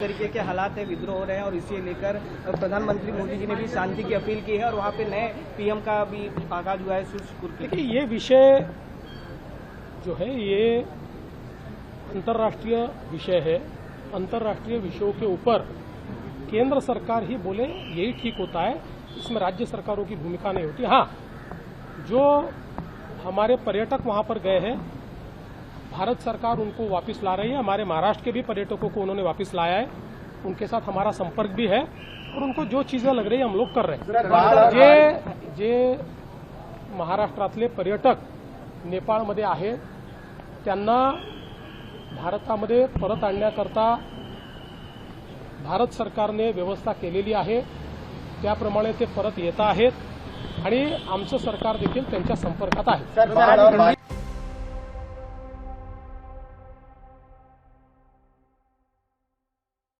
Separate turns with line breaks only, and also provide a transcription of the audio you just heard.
तरीके के हालात है, विद्रोह हो रहे हैं और इसे लेकर प्रधानमंत्री मोदी जी ने भी शांति की अपील की है और वहाँ पे नए पीएम का भी आगाज़ हुआ है
देखिए, ये विषय जो है, ये अंतर्राष्ट्रीय विषय है। अंतर्राष्ट्रीय विषयों के ऊपर केंद्र सरकार ही बोले, यही ठीक होता है। इसमें राज्य सरकारों की भूमिका नहीं होती। हाँ जो हमारे पर्यटक वहाँ पर गए हैं भारत सरकार उनको वापस ला रही है। हमारे महाराष्ट्र के भी पर्यटकों को उन्होंने वापस लाया है। उनके साथ हमारा संपर्क भी है और उनको जो चीजें लग रही है हम लोग कर रहे हैं। जे जे महाराष्ट्रातले पर्यटक नेपाळमध्ये आहे. त्यांना भारतामध्ये परत आणण्याकरता भारत सरकारने व्यवस्था केलेली आहे. त्याप्रमाणे ते परत येत आहेत आणि आमचं सरकार देखील त्यांच्या संपर्कात आहे.